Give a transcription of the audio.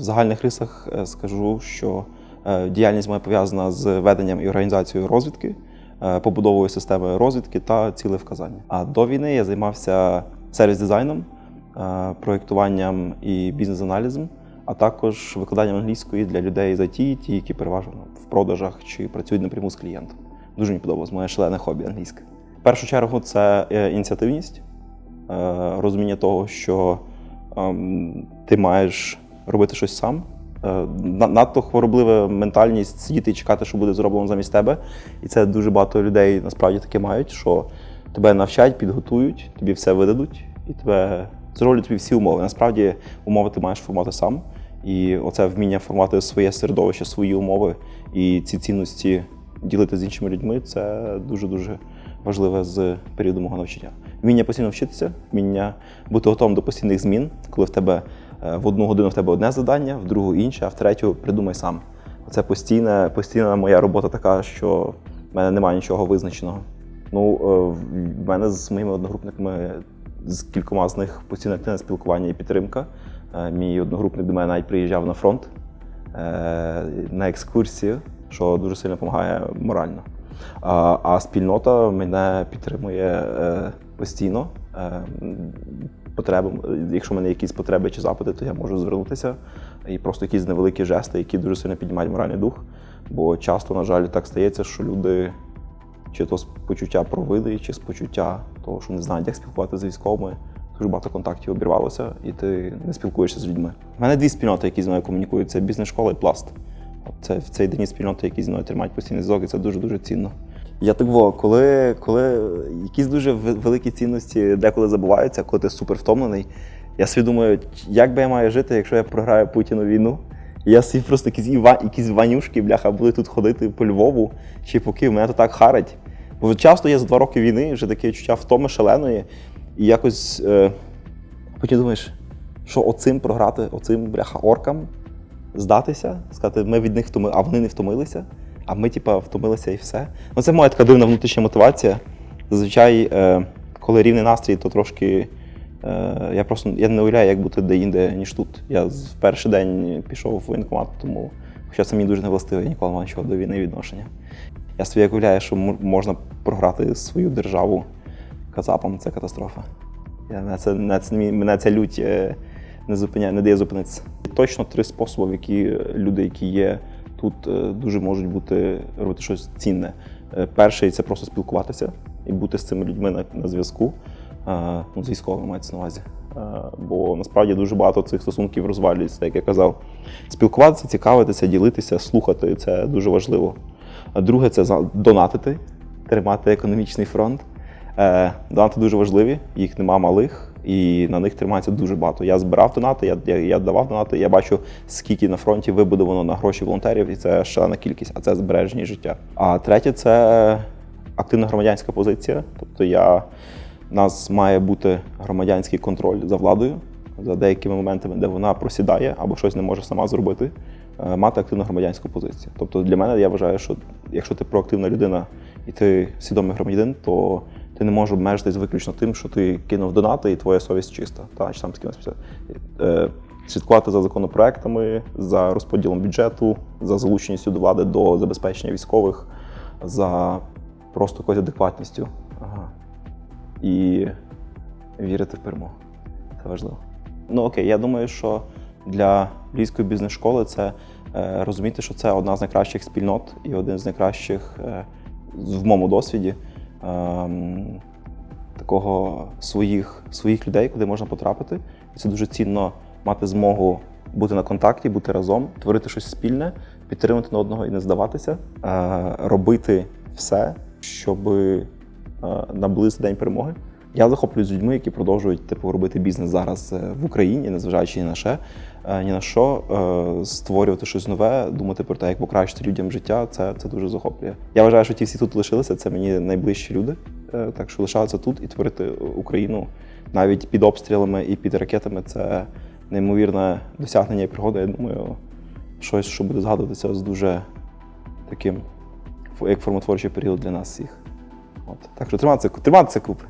В загальних рисах е, скажу, що е, діяльність моя пов'язана з веденням і організацією розвідки, е, побудовою системи розвідки та цілевказання. А до війни я займався сервіс-дизайном, проєктуванням і бізнес-аналізом, а також викладанням англійської для людей з IT, ті, які переважно в продажах чи працюють напряму з клієнтом. Дуже мені подобалось моє шалене хобі англійське. В першу чергу це ініціативність, розуміння того, що ем, ти маєш робити щось сам. Е, Надто хвороблива ментальність сидіти і чекати, що буде зроблено замість тебе. І це дуже багато людей насправді таке мають, що тебе навчать, підготують, тобі все видадуть, і тебе зроблять тобі всі умови. Насправді умови ти маєш формувати сам. І оце вміння формувати своє середовище, свої умови і ці цінності ділити з іншими людьми це дуже-дуже важливе з періоду мого навчання. Вміння постійно вчитися, вміння бути готовим до постійних змін, коли в тебе в одну годину в тебе одне завдання, в другу інше, а в третю придумай сам. Це постійна, постійна моя робота така, що в мене немає нічого визначеного. Ну, е, в мене з моїми одногрупниками, з кількома з них постійно активне спілкування і підтримка. Е, Мій одногрупник до мене навіть приїжджав на фронт е, на екскурсію, що дуже сильно допомагає морально. А, спільнота мене підтримує е, постійно. Е, потреби, якщо в мене якісь потреби чи запити, то я можу звернутися. І просто якісь невеликі жести, які дуже сильно піднімають моральний дух. Бо часто, на жаль, так стається, що люди чи то з почуття провини, чи з почуття того, що не знають, як спілкуватися з військовими. Дуже багато контактів обірвалося, і ти не спілкуєшся з людьми. У мене дві спільноти, які зі мною комунікують: це бізнес-школа і пласт. Це, це єдині спільноти, які зі мною тримають постійний зв'язок, і це дуже-дуже цінно. Я так во, коли, коли якісь дуже великі цінності деколи забуваються, коли ти супер втомлений, я собі думаю, як би я маю жити, якщо я програю Путіну війну. Я собі просто якісь, іва, якісь ванюшки, бляха, буду тут ходити по Львову чи по Києву, мене то так харить. Бо часто є за два роки війни вже таке відчуття втоми шаленої, і якось е, потім думаєш, що оцим програти, оцим бляха оркам, здатися, сказати, ми від них втомили, а вони не втомилися, а ми, типа, втомилися і все. Ну, це моя така дивна внутрішня мотивація. Зазвичай, е, коли рівний настрій, то трошки. Е, я просто я не уявляю, як бути де-інде, ніж тут. Я в перший день пішов в воєнкомат, тому хоча це мені дуже не властиво, я ніколи мав нічого до війни відношення. Я собі як уявляю, що можна програти свою державу казапам це катастрофа. Я, мене, це, мене, це, мене ця лють е, не зупиняє, не дає зупинитися. Точно три способи, які люди, які є тут, е, дуже можуть бути робити щось цінне. Е, Перший це просто спілкуватися і бути з цими людьми на, на зв'язку. Е, Ну, з військовими мається на увазі. Бо насправді дуже багато цих стосунків розвалюється, як я казав. Спілкуватися, цікавитися, ділитися, слухати це дуже важливо. А Друге це донатити, тримати економічний фронт. Донати дуже важливі, їх нема малих, і на них тримається дуже багато. Я збирав донати, я, я, я давав донати, я бачу, скільки на фронті вибудовано на гроші волонтерів, і це шалена кількість, а це збереження життя. А третє це активна громадянська позиція. Тобто я, у нас має бути громадянський контроль за владою, за деякими моментами, де вона просідає або щось не може сама зробити, е, мати активну громадянську позицію. Тобто для мене я вважаю, що якщо ти проактивна людина і ти свідомий громадянин, то ти не можеш обмежитись виключно тим, що ти кинув донати і твоя совість чиста. Та, чи там. Е, Слідкувати за законопроектами, за розподілом бюджету, за залученістю до влади до забезпечення військових, за просто якоюсь адекватністю. Ага. І вірити в перемогу. Це важливо. Ну окей, я думаю, що для Львівської бізнес-школи це е, розуміти, що це одна з найкращих спільнот і один з найкращих е, в моєму досвіді такого своїх, своїх людей, куди можна потрапити. І це дуже цінно мати змогу бути на контакті, бути разом, творити щось спільне, підтримати на одного і не здаватися, е, робити все, щоб е, наблизити день перемоги. Я захоплююсь людьми, які продовжують типу робити бізнес зараз е, в Україні, незважаючи ні на що, е, ні на що, е, створювати щось нове, думати про те, як покращити людям життя. Це, це дуже захоплює. Я вважаю, що ті всі тут лишилися. Це мені найближчі люди. Так що лишатися тут і творити Україну навіть під обстрілами і під ракетами. Це неймовірне досягнення і пригода. Я думаю, щось, що буде згадуватися з дуже таким як формотворчий період для нас всіх. От. Так що триматися, триматися купи.